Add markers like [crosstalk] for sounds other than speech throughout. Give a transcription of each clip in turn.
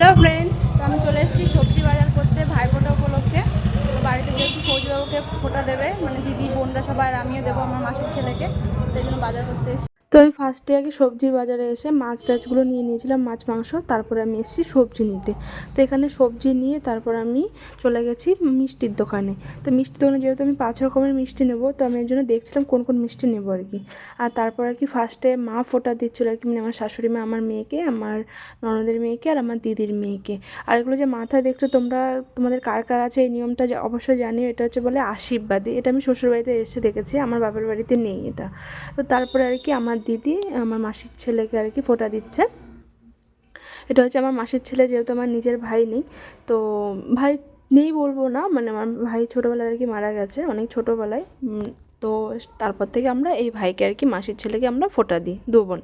Hello friends আমি চলে এসেছি সবজি বাজার করতে ভাইফোঁটা উপলক্ষে। বাড়িতে যেহেতু ফৌজিবাবুকে ফোঁটা দেবে মানে দিদি, বোনরা সবাই আমিও দেবো আমার মাসির ছেলেকে, সেই জন্য বাজার করতে এসেছি। তো আমি ফার্স্টে আগে সবজির বাজারে এসে মাছ টাছগুলো নিয়ে নিয়েছিলাম, মাছ, মাংস। তারপরে আমি এসেছি সবজি নিতে। তো এখানে সবজি নিয়ে তারপর আমি চলে গেছি মিষ্টির দোকানে। তো মিষ্টির দোকানে যেহেতু আমি পাঁচ রকমের মিষ্টি নেব, তো আমি এর জন্য দেখছিলাম কোন কোন মিষ্টি নেব আর কি। আর তারপর আর কি ফার্স্টে মা ফোটা দিচ্ছিল আর কি মানে আমার শাশুড়ি মা, আমার মেয়েকে, আমার ননদের মেয়েকে আর আমার দিদির মেয়েকে। আর এগুলো যে মাথায় দেখছ তোমরা, তোমাদের কার কার আছে এই নিয়মটা যা- অবশ্যই জানিও। এটা হচ্ছে বলে আশীর্বাদী। এটা আমি শ্বশুরবাড়িতে এসে দেখেছি, আমার বাবার বাড়িতে নেই এটা। তো তারপরে আর কি আমার দিদি, আমার মাসির ছেলেকে আর কি ফোটা দিচ্ছে। এটা হচ্ছে আমার মাসির ছেলে, যেহেতু আমার নিজের ভাই নেই, তো ভাই নেই বলব না মানে আমার ভাই ছোটোবেলায় আর কি মারা গেছে, অনেক ছোটোবেলায়। তো তারপর থেকে আমরা এই ভাইকে আর কি মাসির ছেলেকে আমরা ফোটা দিই, দু বোন।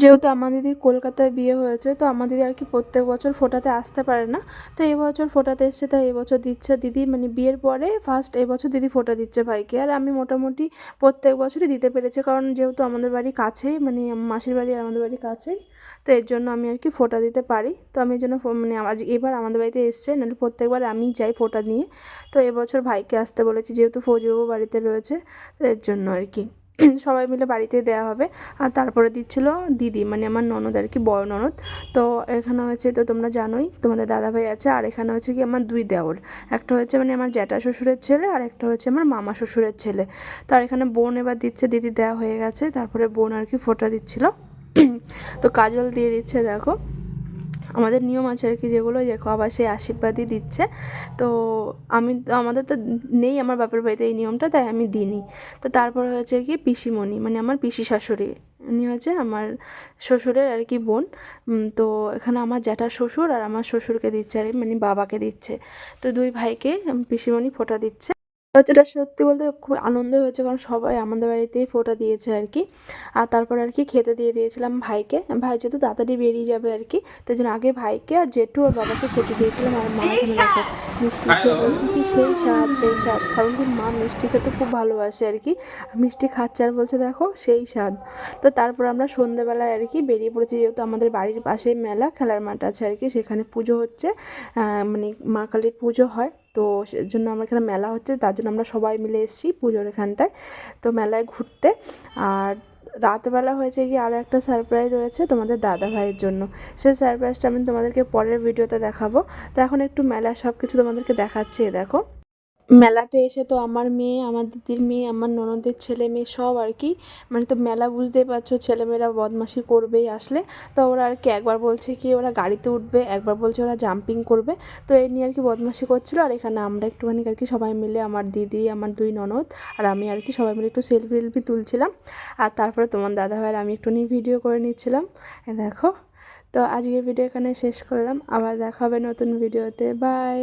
যেহেতু আমার দিদির কলকাতায় বিয়ে হয়েছে, তো আমার দিদি আর কি প্রত্যেক বছর ফোটাতে আসতে পারে না। তো এই বছর ফোটাতে এসছে, তাই এবছর দিচ্ছে দিদি মানে বিয়ের পরে ফার্স্ট এবছর দিদি ফোটা দিচ্ছে ভাইকে। আর আমি মোটামুটি প্রত্যেক বছরই দিতে পেরেছি, কারণ যেহেতু আমাদের বাড়ি কাছেই মানে মাসির বাড়ি আর আমাদের বাড়ি কাছেই, তো এর জন্য আমি আর কি ফোটা দিতে পারি। তো আমি এর জন্য মানে আজ এবার আমাদের বাড়িতে এসছে, নাহলে প্রত্যেকবার আমি যাই ফোটা নিয়ে। তো এবছর ভাইকে আসতে বলেছি, যেহেতু ফৌজিবাবু বাড়িতে রয়েছে, তো এর জন্য আর কি। [clears throat] সবাই মিলে বাড়িতে দেওয়া হবে। আর তারপরে দিচ্ছিল দিদি মানে আমার ননদ আর কি, বড় ননদ। তো এখানে হচ্ছে, তো তোমরা জানোই, তোমাদের দাদাভাই আছে। আর এখানে হচ্ছে কি, আমার দুই দেওর। একটা হচ্ছে মানে আমার জ্যাঠা শ্বশুরের ছেলে, আর একটা হচ্ছে আমার মামা শ্বশুরের ছেলে। তো আর এখানে বোন এবার দিচ্ছে, দিদি দেওয়া হয়ে গেছে। তারপরে বোন আর কি ফোটা দিচ্ছিল। [clears throat] তো কাজল দিয়ে দিচ্ছে, দেখো। আমাদের নিয়ম আছে আর কি যেগুলো দেখো আবার সেই আশীর্বাদই দিচ্ছে। তো আমি তো আমাদের তো নেই আমার বাপের বাড়িতে এই নিয়মটা, তাই আমি দিইনি। তো তারপর হয়েছে কি পিসিমণি মানে আমার পিসি শাশুড়ি, উনি হচ্ছে আমার শ্বশুরের আর কি বোন। তো এখানে আমার জ্যাঠা শ্বশুর আর আমার শ্বশুরকে দিচ্ছে আর মানে বাবাকে দিচ্ছে। তো দুই ভাইকে পিসিমণি ফোঁটা দিচ্ছে। হচ্ছেটা সত্যি বলতে খুব আনন্দ হয়েছে কারণ সবাই আমাদের বাড়িতেই ফোঁটা দিয়েছে আর কি। আর তারপর আর কি খেতে দিয়ে দিয়েছিলাম ভাইকে। ভাই যেহেতু তাড়াতাড়ি বেরিয়ে যাবে আর কি তাই জন্য আগে ভাইকে আর জেঠু আর বাবাকে খেতে দিয়েছিলাম আর মা মিষ্টি খেয়ে বলছে কি সেই স্বাদ সেই স্বাদ। কারণ কি মা মিষ্টি খেতে খুব ভালোবাসে আর কি। আর মিষ্টি খাচ্ছে আর বলছে দেখো সেই স্বাদ। তো তারপর আমরা সন্ধ্যেবেলায় আর কি বেরিয়ে পড়েছি যেহেতু আমাদের বাড়ির পাশেই মেলা খেলার মাঠ আছে আর কি সেখানে পুজো হচ্ছে। মানে মা কালীর পুজো হয়। তো সেজন্য আমার এখানে মেলা হচ্ছে, তার জন্য আমরা সবাই মিলে এসেছি পুজোর এখানটায়, তো মেলায় ঘুরতে। আর রাতবেলা হয়েছে কি আরও একটা সারপ্রাইজ রয়েছে তোমাদের দাদা ভাইয়ের জন্য। সেই সারপ্রাইজটা আমি তোমাদেরকে পরের ভিডিওতে দেখাবো। তো এখন একটু মেলা সব কিছু তোমাদেরকে দেখাচ্ছি দেখো। মেলাতে এসে তো আমার মেয়ে, আমার দিদির মেয়ে, আমার ননদের ছেলে মেয়ে সব আর কি মানে তো মেলা বুঝতেই পারছ, ছেলেমেয়েরা বদমাশি করবেই আসলে। তো ওরা আর কি একবার বলছে কি, ওরা গাড়িতে উঠবে, একবার বলছে ওরা জাম্পিং করবে। তো এই নিয়ে আর কি বদমাশি করছিল, আর এখানে আমরা একটুখানি আর কি সবাই মিলে, আমার দিদি, আমার দুই ননদ, আর আমি আর কি সবাই মিলে একটু সেলফি টেলফি তুলছিলাম। আর তারপরে তোমার দাদা ভাইয়ের আমি একটুখানি ভিডিও করে নিচ্ছিলাম। দেখো, তো আজকের ভিডিও এখানে শেষ করলাম। আবার দেখা হবে নতুন ভিডিওতে বাই